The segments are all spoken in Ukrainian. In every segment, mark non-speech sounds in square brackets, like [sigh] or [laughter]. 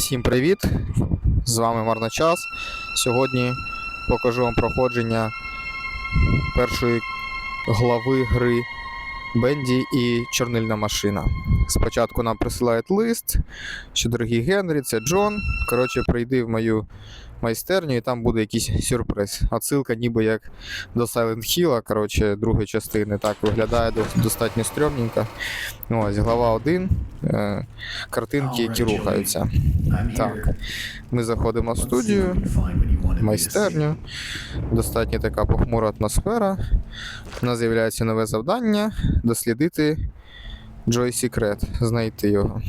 Всім привіт! З вами Марночас. Сьогодні покажу вам проходження першої глави гри Бенді і Чорнильна машина. Спочатку нам присилають лист, що дорогий Генрі, це Джон. Коротше, прийди в мою майстерню і там буде якийсь сюрприз. Отсилка ніби як до Silent Hill, коротше, другої частини. Так виглядає достатньо стрьомненько. Ось, глава 1. Е, картинки, які рухаються. Так, ми заходимо в студію, майстерню. Достатньо така похмура атмосфера. У нас з'являється нове завдання дослідити Joy Secret, знайти його.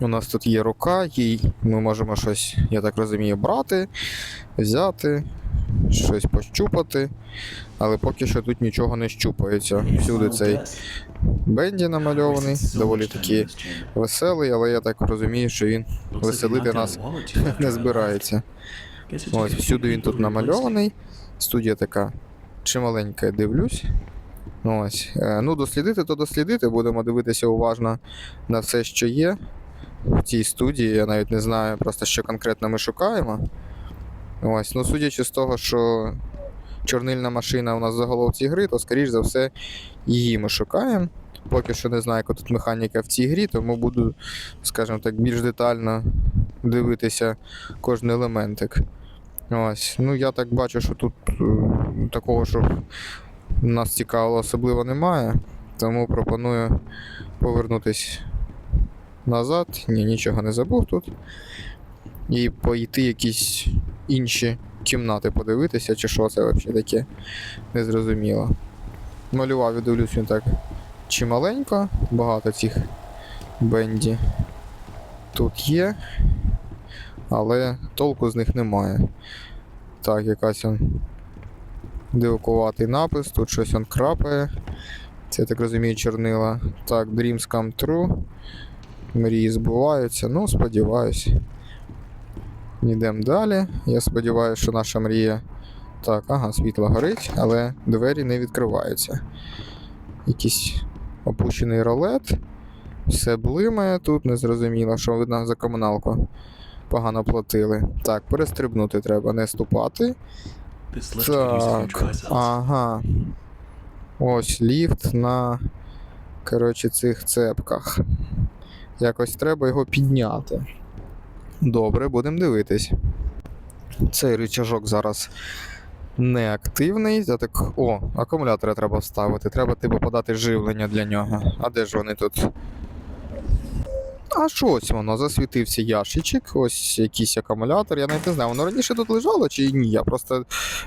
У нас тут є рука, їй ми можемо щось, я так розумію, брати, взяти, щось пощупати, але поки що тут нічого не щупається. Всюди цей Бенді намальований, доволі таки веселий, але я так розумію, що він веселити нас [laughs] не збирається. Ось всюди він тут намальований. Студія така чималенька, дивлюсь. Ось. Е, Ну, дослідити, то дослідити. Будемо дивитися уважно на все, що є в цій студії. Я навіть не знаю просто, що конкретно ми шукаємо. Ось. Ну, судячи з того, що чорнильна машина у нас заголовці гри, то, скоріш за все, її ми шукаємо. Поки що не знаю, яка тут механіка в цій грі, тому буду, скажімо так, більш детально дивитися кожен елементик. Ось. Ну, я так бачу, що тут е, такого, що нас цікавило, особливо немає. Тому пропоную повернутись назад. Ні, нічого не забув тут. І пойти якісь інші кімнати подивитися, чи що це взагалі таке незрозуміло. Малював і дивлюсь він так чималенько, багато цих бенді тут є, але толку з них немає. Так, якась он дивакуватий напис, тут щось он крапає. Це, я так розумію, чорнила. Так, Dreams come true. Мрії збуваються. Ну, сподіваюсь. Йдемо далі. Я сподіваюся, що наша мрія. Так, ага, світло горить, але двері не відкриваються. Якийсь опущений ролет. Все блимає тут, незрозуміло, що видно за комуналку. Погано платили. Так, перестрибнути треба, не ступати. Так, ага. Ось ліфт на коротше, цих цепках. Якось треба його підняти. Добре, будемо дивитись. Цей рычажок зараз неактивний. Я так. О, акумулятори треба вставити. Треба типу подати живлення для нього. А де ж вони тут? А що ось воно? Засвітився ящичок, ось якийсь акумулятор. Я навіть не знаю, воно раніше тут лежало чи ні. Я просто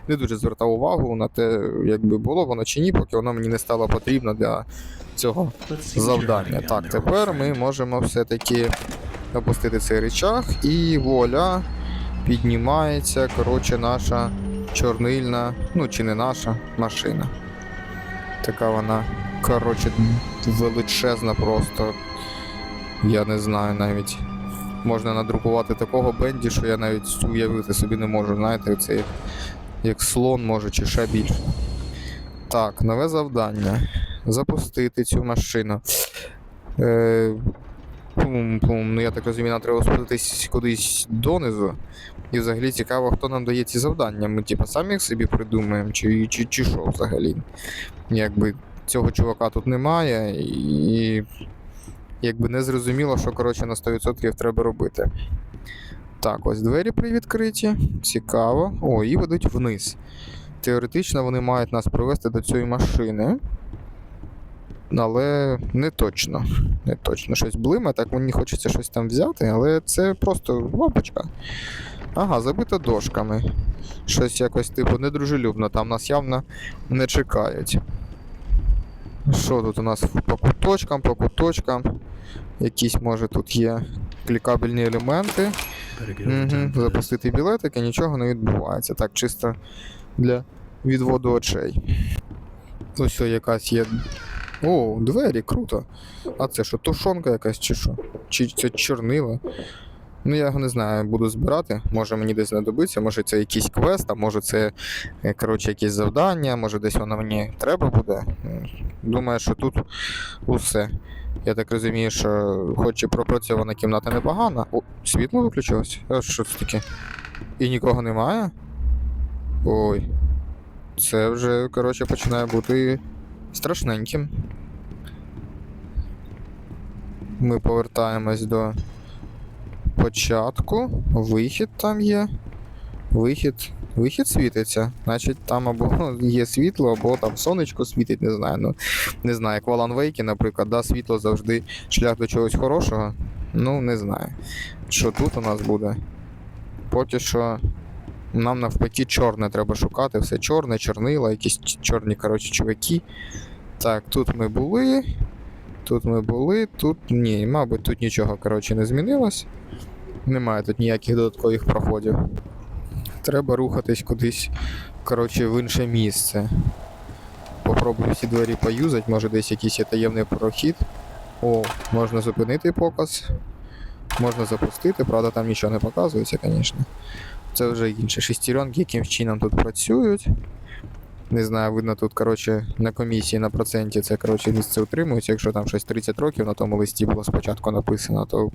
не дуже звертав увагу на те, якби було воно чи ні, поки воно мені не стало потрібно для цього завдання. Так, тепер ми можемо все-таки опустити цей рычаг і вуаля, піднімається, коротше, наша чорнильна, ну чи не наша машина. Така вона, коротше, величезна просто. Я не знаю навіть. Можна надрукувати такого бенді, що я навіть уявити собі не можу. Знаєте, це як, як слон може чи ще більше. Так, нове завдання. Запустити цю машину. Е, пум-пум. Ну я так розумію, нам треба спуститись кудись донизу. І взагалі цікаво, хто нам дає ці завдання. Ми типа самі їх собі придумаємо, чи, чи, чи що взагалі. Якби цього чувака тут немає, і якби не зрозуміло, що коротше на 100% треба робити. Так, ось двері привідкриті. Цікаво. О, і ведуть вниз. Теоретично вони мають нас привести до цієї машини. Але не точно. Не точно щось блиме, так мені хочеться щось там взяти, але це просто лампочка. Ага, забита дошками. Щось якось, типу, недружелюбно, там нас явно не чекають. Що тут у нас по куточкам, по куточкам? Якісь, може, тут є клікабельні елементи. Угу. Запустити білетик і нічого не відбувається. Так, чисто для відводу очей. Ось якась є. О, двері, круто. А це що, тушонка якась чи що? Чи це чорнила? Ну, я його не знаю, буду збирати. Може мені десь знадобиться, може це якийсь квест, а може це е, коротше, якесь завдання, може десь воно мені треба буде. Думаю, що тут усе. Я так розумію, що хоч і пропрацьована кімната непогана. О, світло виключилось? А що це таке? І нікого немає? Ой. Це вже, коротше, починає бути страшненьким. Ми повертаємось до початку. Вихід там є. Вихід. Вихід світиться. Значить, там або є світло, або там сонечко світить, не знаю. Ну, не знаю, як в Alan Wake, наприклад, да, світло завжди шлях до чогось хорошого. Ну, не знаю. Що тут у нас буде? Поки що нам навпаки чорне треба шукати. Все чорне, чорнила, якісь чорні, коротше, чуваки. Так, тут ми були. Тут ми були, тут ні, мабуть, тут нічого, коротше, не змінилось. Немає тут ніяких додаткових проходів. Треба рухатись кудись, коротше, в інше місце. Попробую всі двері поюзати, може десь якийсь є таємний прохід. О, можна зупинити показ. Можна запустити, правда, там нічого не показується, звісно. Це вже інше. Шестеренки яким чином тут працюють. Не знаю, видно тут, коротше, на комісії на проценті це, коротше, місце утримується. Якщо там щось 30 років на тому листі було спочатку написано, то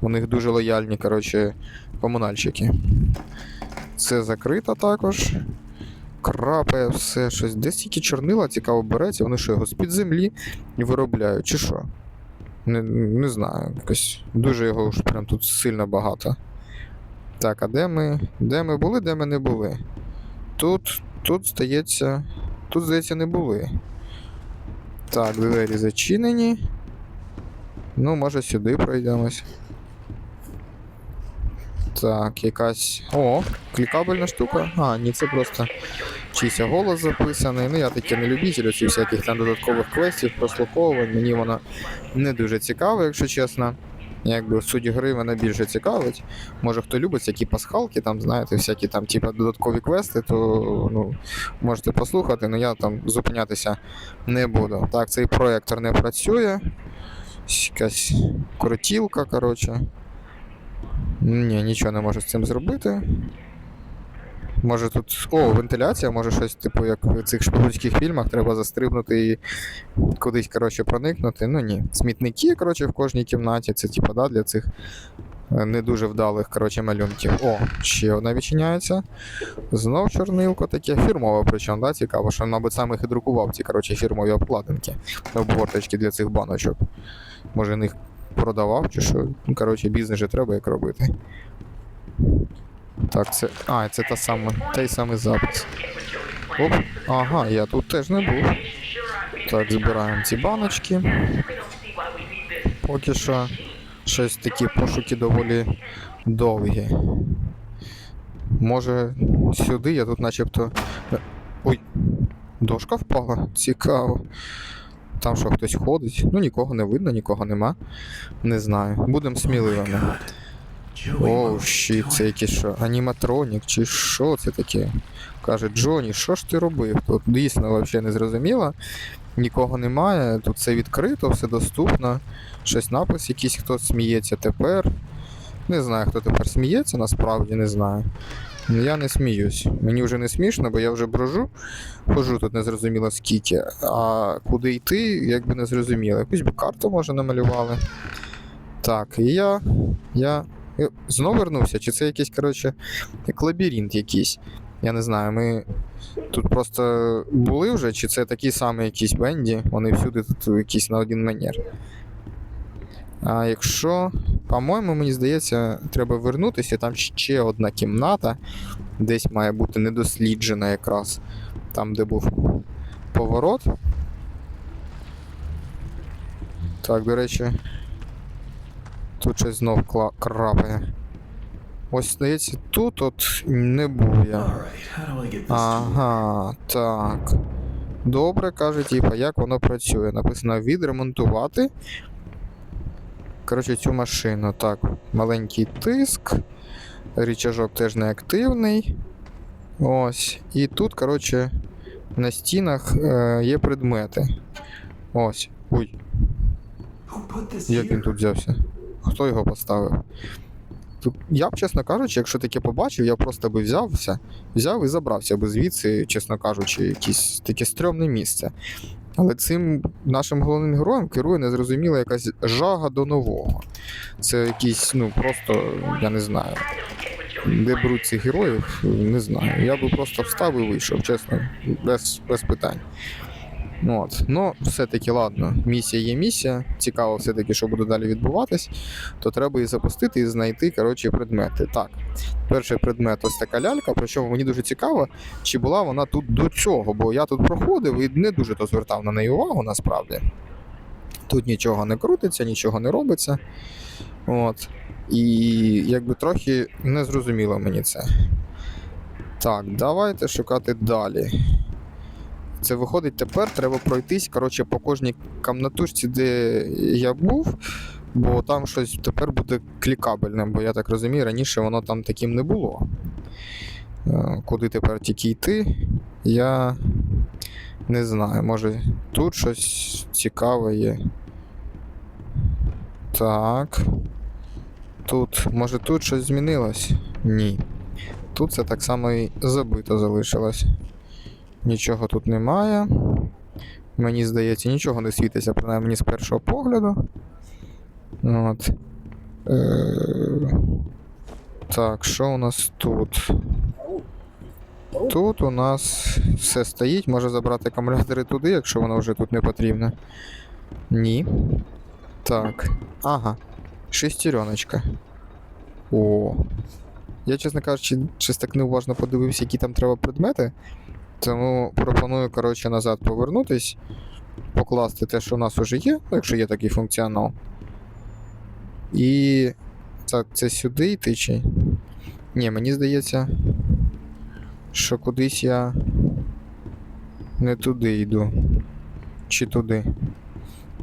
у них дуже лояльні, коротше, комунальщики. Це закрито також. Крапає все щось. Десь тільки чорнила цікаво береться, вони що його з-під землі виробляють, чи що? Не, не знаю, якось дуже його ж прям тут сильно багато. Так, а де ми? Де ми були, де ми не були? Тут, тут, здається. Тут, здається, не були. Так, двері зачинені. Ну, може сюди пройдемось. Так, якась. О, клікабельна штука. А, ні, це просто чийсь голос записаний. Ну, я таки не любитель оці всяких там додаткових квестів, прослуховувань. Мені воно не дуже цікаво, якщо чесно. Якби суть гри мене більше цікавить. Може хто любить всякі пасхалки, там, знаєте, всякі там, типу, додаткові квести, то ну, можете послухати, але я там зупинятися не буду. Так, цей проєктор не працює. Якась крутілка, коротше. Ні, нічого не можу з цим зробити. Може тут. О, вентиляція, може щось, типу, як в цих шпигунських фільмах, треба застрибнути і кудись, коротше, проникнути. Ну ні. Смітники, коротше, в кожній кімнаті. Це, типу, да, для цих е, не дуже вдалих, коротше, малюнків. О, ще одна відчиняється. Знов чорнилко таке фірмове, причому, да, цікаво, що, мабуть, саме їх і друкував ці, коротше, фірмові обкладинки, обгорточки для цих баночок. Може, їх продавав чи що. Ну, коротше, бізнес же треба як робити. Так, це. А, це та сама, той самий запис. Оп, ага, я тут теж не був. Так, збираємо ці баночки. Поки що щось такі пошуки доволі довгі. Може, сюди я тут начебто. Е, Ой, дошка впала? Цікаво. Там що хтось ходить? Ну нікого не видно, нікого нема. Не знаю. Будемо сміливими. Оу, щит, це якийсь що, аніматронік, чи що це таке? Каже, Джоні, що ж ти робив? Тут дійсно взагалі не зрозуміло. Нікого немає, тут все відкрито, все доступно. Щось напис якийсь, хто сміється тепер. Не знаю, хто тепер сміється, насправді не знаю. Ну, Я не сміюсь. Мені вже не смішно, бо я вже брожу, хожу тут не зрозуміло скільки. А куди йти, якби не зрозуміло. Якусь би карту може намалювали. Так, і я. Я Е, Знов вернувся? Чи це якийсь, коротше, як лабіринт якийсь? Я не знаю, ми тут просто були вже, чи це такі самі якісь бенді, вони всюди тут якісь на один манер. А якщо, по-моєму, мені здається, треба вернутися, там ще одна кімната, десь має бути недосліджена якраз. Там, де був поворот. Так, до речі. Тут щось знов крапає. Ось, здається, тут от не був я. Ага, так. Добре, каже, типа, як воно працює. Написано відремонтувати. Коротше, цю машину. Так, маленький тиск. Річажок теж неактивний. Ось. І тут, коротше, на стінах е, є предмети. Ось. Ой, як він тут взявся? Хто його поставив? Я б, чесно кажучи, якщо таке побачив, я просто би взявся, взяв і забрався би звідси, чесно кажучи, якесь таке стрьомне місце. Але цим нашим головним героєм керує незрозуміла якась жага до нового. Це якийсь, ну просто, я не знаю. Де беруть цих героїв, не знаю. Я би просто встав і вийшов, чесно, без, без питань. От. Ну, все-таки, ладно, місія є місія. Цікаво все-таки, що буде далі відбуватись, то треба і запустити, і знайти коротше, предмети. Так, перший предмет ось така лялька, причому мені дуже цікаво, чи була вона тут до цього, бо я тут проходив і не дуже то звертав на неї увагу насправді. Тут нічого не крутиться, нічого не робиться. От. І якби трохи не зрозуміло мені це. Так, давайте шукати далі. Це виходить тепер, треба пройтись коротше, по кожній камнатушці, де я був, бо там щось тепер буде клікабельне, бо я так розумію, раніше воно там таким не було. Е, Куди тепер тільки йти, я не знаю. Може тут щось цікаве є. Так. Тут, може тут щось змінилось? Ні. Тут це так само і забито залишилось. Нічого тут немає. Мені здається, нічого не світиться, принаймні з першого погляду. От. Е... Так, що у нас тут? Тут у нас все стоїть, може забрати акумулятори туди, якщо воно вже тут не потрібно. Ні. Так. Ага. Шестереночка. О. Я, чесно кажучи, щось так неуважно подивився, які там треба предмети. Тому пропоную, коротше, назад повернутись, покласти те, що у нас вже є, якщо є такий функціонал. І. Так, це сюди йти чи. Ні, мені здається, що кудись я не туди йду. Чи туди.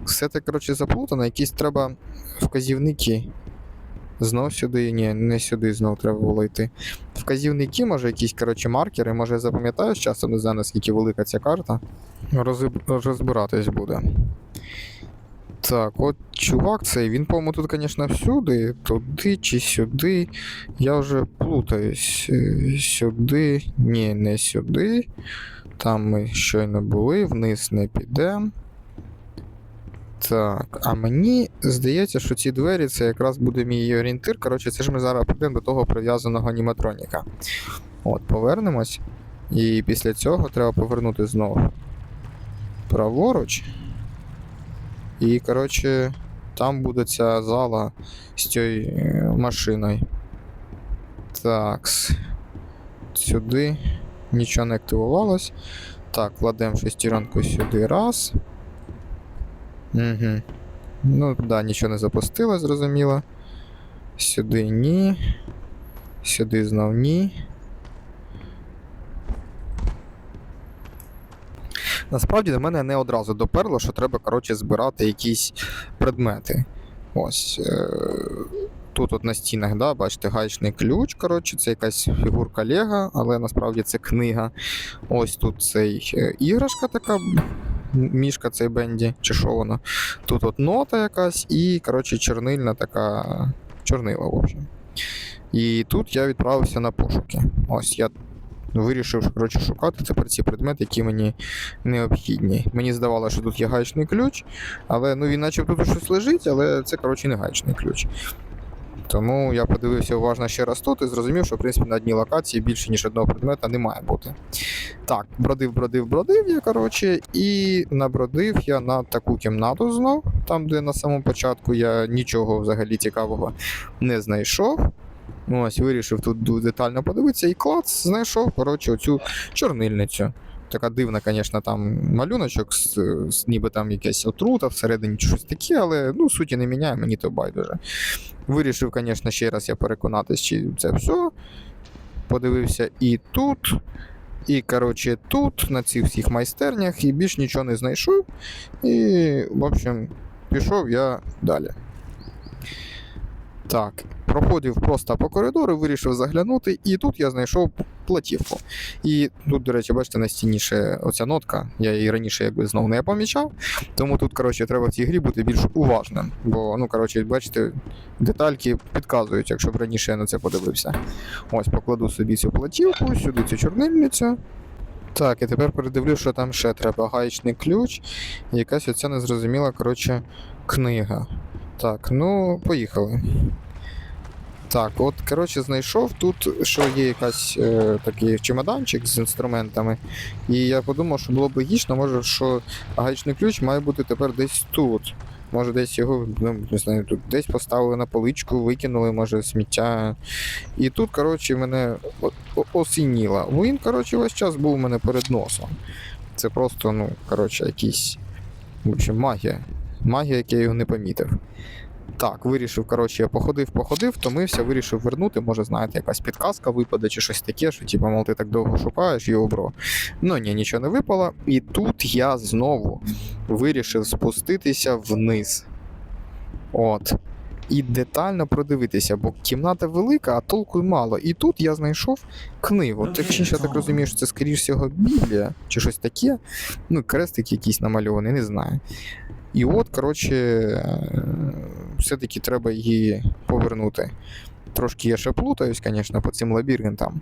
Все це, коротше, заплутано, якісь треба вказівники. Знов сюди, ні, не сюди знов треба було йти. Вказівники, може, якісь, коротше, маркери, може, я запам'ятаю з часом, не знаю, наскільки велика ця карта. Розб... Розбиратись буде. Так, от чувак цей, він, по-моєму, тут, звісно, всюди, туди чи сюди. Я вже плутаюсь. Е, Сюди, ні, не сюди. Там ми щойно були, вниз не підемо. Так, а мені здається, що ці двері це якраз буде мій орієнтир. Коротше, це ж ми зараз прийдемо до того прив'язаного аніматроніка. От, повернемось. І після цього треба повернути знову праворуч. І, коротше, там буде ця зала з цією е, машиною. Так. Сюди нічого не активувалось. Так, кладемо шестеренку сюди раз. Угу. Ну, да, нічого не запустилось, зрозуміло. Сюди ні. Сюди знов ні. Насправді до мене не одразу доперло, що треба, коротше, збирати якісь предмети. Ось. Е- тут от на стінах, да, бачите, гаечний ключ, коротше, це якась фігурка Лего, але насправді це книга. Ось тут цей е, іграшка така мішка цей бенді, чи що воно. Тут от нота якась і, коротше, чорнильна така чорнила, в общем. І тут я відправився на пошуки. Ось я вирішив коротше, шукати тепер ці предмети, які мені необхідні. Мені здавалося, що тут є гаечний ключ, але ну він наче тут щось лежить, але це, коротше, не гаечний ключ. Тому я подивився уважно ще раз тут і зрозумів, що в принципі на одній локації більше ніж одного предмета не має бути. Так, бродив, бродив, бродив я, коротше, і набродив я на таку кімнату знов, там, де на самому початку я нічого взагалі цікавого не знайшов. Ось, вирішив тут детально подивитися і клац знайшов, коротше, оцю чорнильницю. Така дивна, звісно, там малюночок, ніби там якась отрута всередині щось таке, але ну, суті не міняє, мені то байдуже. Вирішив, звісно, ще раз я переконатись, чи це все. Подивився і тут, і, коротше, тут, на цих всіх майстернях, і більш нічого не знайшов. І, в общем, пішов я далі. Так, проходив просто по коридору, вирішив заглянути, і тут я знайшов платівку. І тут, до речі, бачите, на стіні ще оця нотка. Я її раніше якби знову не помічав. Тому тут, коротше, треба в цій грі бути більш уважним. Бо, ну, коротше, бачите, детальки підказують, якщо б раніше я на це подивився. Ось, покладу собі цю платівку, сюди цю чорнильницю. Так, і тепер передивлюсь, що там ще треба. Гаєчний ключ, якась оця незрозуміла, коротше, книга. Так, ну, поїхали. Так, от, коротше, знайшов тут, що є якась е, такий чемоданчик з інструментами. І я подумав, що було б логічно, може, що гаєчний ключ має бути тепер десь тут. Може, десь його, ну, не знаю, тут десь поставили на поличку, викинули, може, сміття. І тут, коротше, мене осініло. Він, коротше, весь час був у мене перед носом. Це просто, ну, коротше, якийсь. В общем, магія. Магія, як я його не помітив. Так, вирішив, коротше, я походив, походив, втомився, вирішив вернути. Може, знаєте, якась підказка випаде чи щось таке, що типу, мол, ти так довго шукаєш його, бро. Ну ні, нічого не випало. І тут я знову вирішив спуститися вниз. От. І детально продивитися, бо кімната велика, а толку мало. І тут я знайшов книгу. Точніше, я так розумію, що це, скоріш всього, Біблія чи щось таке. Ну, крестик якийсь намальований, не знаю. І от, коротше, е, все-таки треба її повернути. Трошки я ще плутаюсь, звісно, по цим лабіринтам.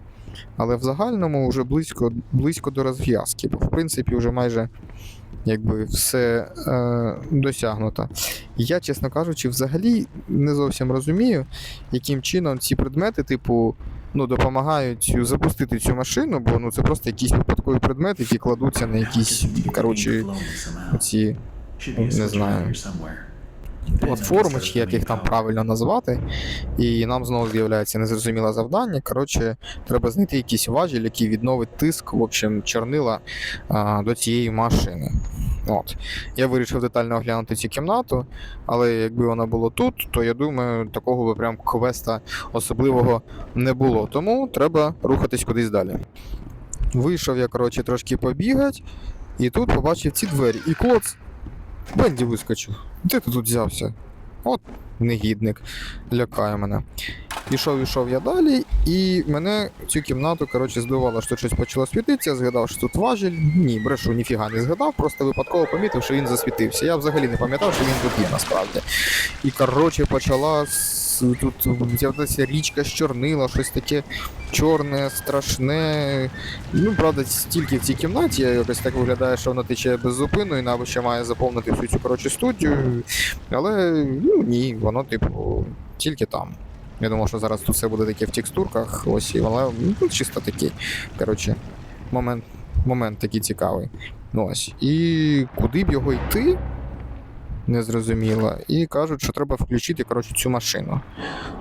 Але в загальному вже близько, близько до розв'язки, бо в принципі вже майже якби все е, досягнуто. Я, чесно кажучи, взагалі не зовсім розумію, яким чином ці предмети, типу, ну, допомагають запустити цю машину, бо ну, це просто якісь випадкові предмети, які кладуться на якісь, коротше, ці не знаю, платформи, чи як їх там правильно назвати. І нам знову з'являється незрозуміле завдання. Коротше, треба знайти якийсь важіль, який відновить тиск, в общем, чорнила а, до цієї машини. От. Я вирішив детально оглянути цю кімнату, але якби вона була тут, то я думаю, такого би прям квеста особливого не було. Тому треба рухатись кудись далі. Вийшов я, коротше, трошки побігати, і тут побачив ці двері. І клоц. Бенді вискочив. Де ти тут взявся? От негідник, лякає мене. Пішов, ішов я далі, і мене цю кімнату, коротше, здивувало, що щось почало світитися, згадав, що тут важіль. Ні, брешу, ніфіга не згадав, просто випадково помітив, що він засвітився. Я взагалі не пам'ятав, що він тут є насправді. І коротше почала тут з'являтися річка з чорнила, щось таке чорне, страшне. Ну, правда, стільки в цій кімнаті, якось так виглядає, що воно тече без зупину і навіть ще має заповнити всю цю коротше студію. Але ну ні, воно, типу, тільки там. Я думав, що зараз тут все буде таке в текстурках, ось і але ну, чисто такий. Коротше, момент, момент такий цікавий. Ну, ось. І куди б його йти? Незрозуміло. І кажуть, що треба включити коротше, цю машину.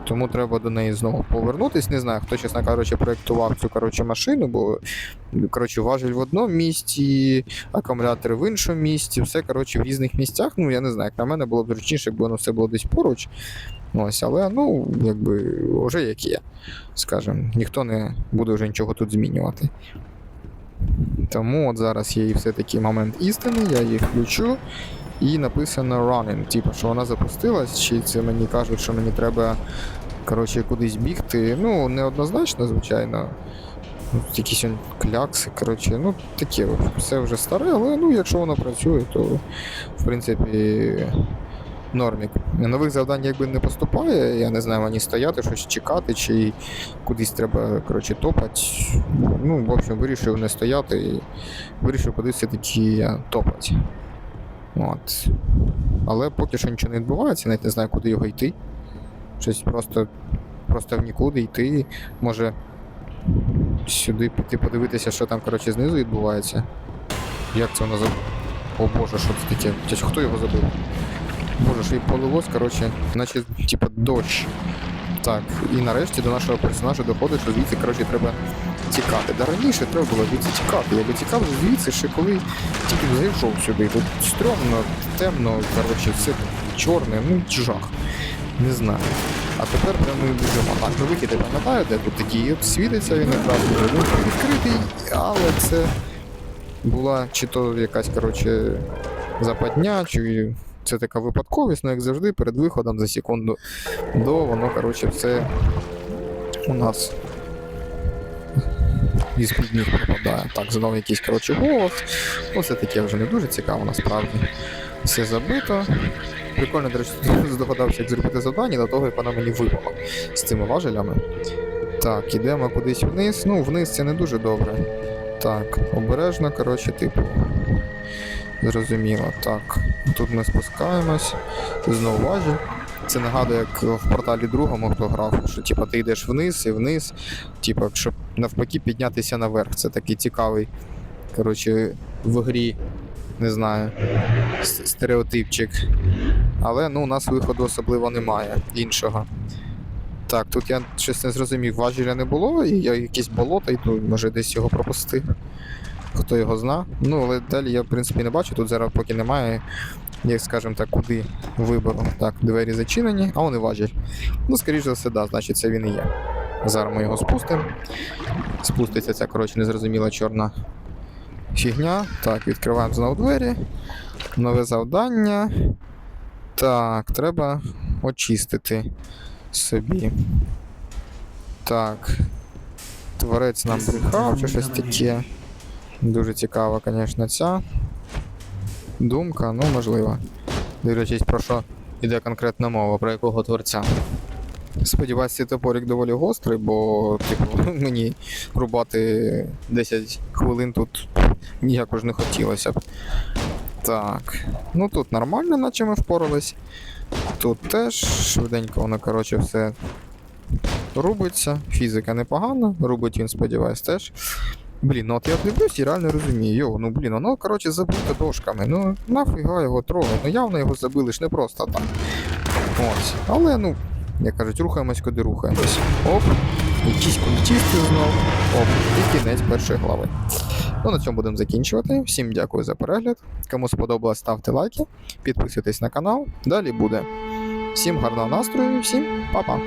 Тому треба до неї знову повернутись. Не знаю, хто, чесно кажучи, проєктував цю коротше, машину, бо коротше, важель в одному місці, акумулятори в іншому місці, все коротше, в різних місцях. Ну, я не знаю, як на мене було б зручніше, якби воно все було десь поруч. Ось, але ну, якби вже як є, скажімо, ніхто не буде вже нічого тут змінювати. Тому от зараз є і все-таки момент істини, я її включу. І написано running, типу, що вона запустилась, чи це мені кажуть, що мені треба коротше, кудись бігти. Ну, неоднозначно, звичайно. Ну, Якісь клякси, коротше, ну таке, все вже старе, але ну, якщо воно працює, то в принципі нормік. Нових завдань якби не поступає, я не знаю, мені стояти, щось чекати, чи кудись треба коротше, топати. Ну, в общем, вирішив не стояти і вирішив кудись все-таки топати. От. Але поки що нічого не відбувається, навіть не знаю, куди його йти. Щось просто, просто в нікуди йти. Може сюди піти подивитися, що там коротше, знизу відбувається. Як це воно заб... О боже, що це таке? Хто його забив? Боже, що і полилось, коротше, наче типа дощ. Так, і нарешті до нашого персонажа доходить, що звідси коротше, треба тікати. Да раніше треба було звідси тікати. Я би тікав звідси ще коли тільки зайшов сюди. Тут стрьомно, темно, коротше, все чорне, ну жах. Не знаю. А тепер прямо ми біжимо. Так, ну вихід я де тут такий світиться він якраз ну, відкритий, але це була чи то якась, коротше, западня, чи це така випадковість, ну як завжди, перед виходом за секунду до воно, коротше, все у нас із ніг пропадає. Так, знову якийсь коротше голос. Ну, це таке вже не дуже цікаво насправді. Все забито. Прикольно, до речі, здогадався, як зробити завдання до того, як воно мені випало з цими важелями. Так, ідемо кудись вниз. Ну, вниз це не дуже добре. Так, обережно, коротше, типу. Зрозуміло. Так, тут ми спускаємось. Знову важіль. Це нагадує, як в порталі другому хто грав, що типу, ти йдеш вниз і вниз, типу, щоб навпаки піднятися наверх. Це такий цікавий, коротше, в грі, не знаю, стереотипчик. Але ну, у нас виходу особливо немає іншого. Так, тут я щось не зрозумів, важеля не було, і я якесь болото йду, може десь його пропустив. Хто його зна. Ну, але далі я, в принципі, не бачу, тут зараз поки немає, як скажемо так, куди вибору. Так, двері зачинені, а вони важіль. Ну, скоріш за все, да, значить це він і є. Зараз ми його спустимо. Спуститься ця, коротше, незрозуміла чорна фігня. Так, відкриваємо знову двері. Нове завдання. Так, треба очистити собі. Так. Творець нам брехав чи щось таке. Дуже цікава, звісно, ця думка, ну можливо. Дивлячись, про що йде конкретна мова, про якого творця. Сподіваюсь, цей топорик доволі гострий, бо, типу, [laughs] мені рубати 10 хвилин тут ніяко ж не хотілося б. Так. Ну тут нормально, наче ми впорались. Тут теж швиденько воно, коротше, все рубиться. Фізика непогана, рубить він, сподіваюсь, теж. Блін, ну от я дивлюсь і реально розумію. Йо, ну блін, воно, коротше, забито дошками. Ну нафіга його трогати. Ну явно його забили ж не просто так. Ось. Але, ну, як кажуть, рухаємось, куди рухаємось. Оп, якісь культісти знов. Оп, і кінець першої глави. Ну, на цьому будемо закінчувати. Всім дякую за перегляд. Кому сподобалось, ставте лайки, підписуйтесь на канал. Далі буде. Всім гарного настрою, всім па-па.